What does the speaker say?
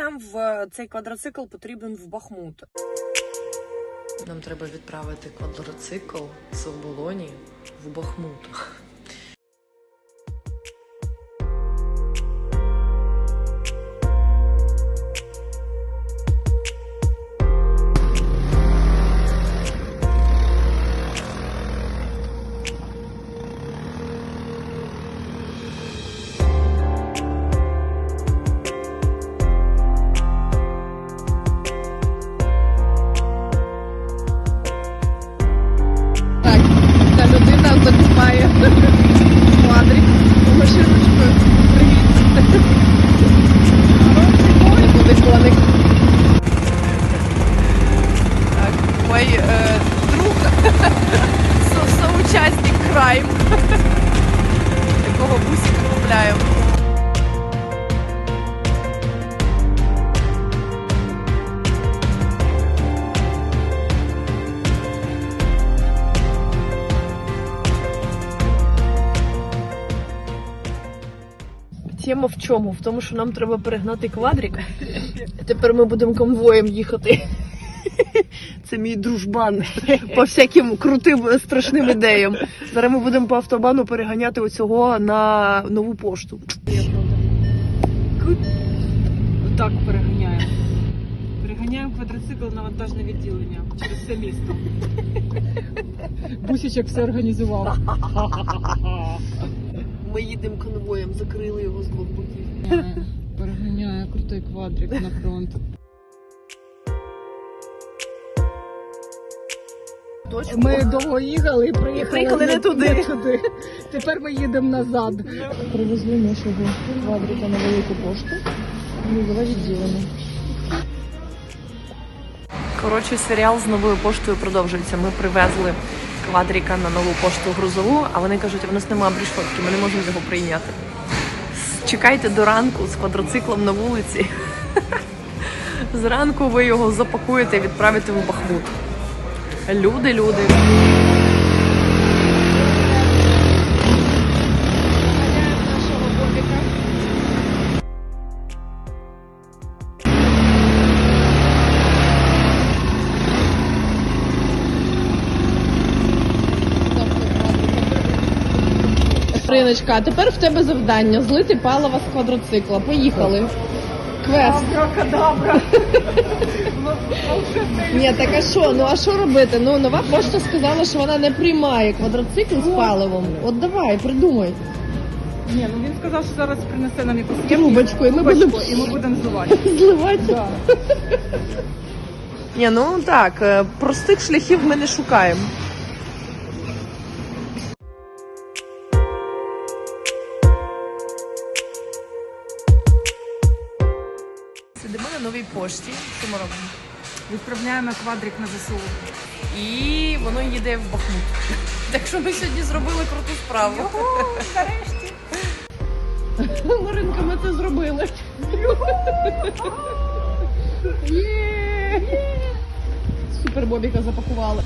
нам в цей квадроцикл потрібен в Бахмут. Нам треба відправити квадроцикл з оболоні в Бахмут. Мой е, друг, со- соучасник крайм, якого бусик купляємо. Тема в чому? В тому, що нам треба перегнати квадрик. Тепер ми будемо конвоєм їхати. Це мій дружбан по всяким крутим страшним ідеям. Зараз ми будемо по автобану переганяти оцього на нову пошту. Так переганяємо. Переганяємо квадроцикл на вантажне відділення через все місто. Бусічок все організував. Ми їдемо конвоєм, закрили його з двох боків. Переганяє крутий квадрик на фронт. Точно? Ми довго їхали і приїхали, Приїхали не туди. туди. Тепер ми їдемо назад. Привезли нашого квадрика на велику пошту. Нове відділення. Коротше, серіал з новою поштою продовжується. Ми привезли квадріка на нову пошту грузову, а вони кажуть, у нас немає брішотки, ми не можемо його прийняти. Чекайте до ранку з квадроциклом на вулиці. Зранку ви його запакуєте і відправите в Бахмут. Люди, люди. Риночка, а тепер в тебе завдання злити паливо з квадроцикла. Поїхали. Квест. Ні, так а що? Ну а що робити? Ну нова пошта сказала, що вона не приймає квадроцикл з паливом. От давай, придумай. Ні, ну він сказав, що зараз принесе нам якусь Трубочку, і ми трубочку, будемо і ми будемо зливати. зливати. Да. Ні, ну так, е, простих шляхів ми не шукаємо. Сидимо на новій пошті. Що ми робимо? Відправляємо квадрик на ЗСУ. І воно їде в Бахмут. Так що ми сьогодні зробили круту справу. Маринка, ми це зробили. Супер Бобіка запакували.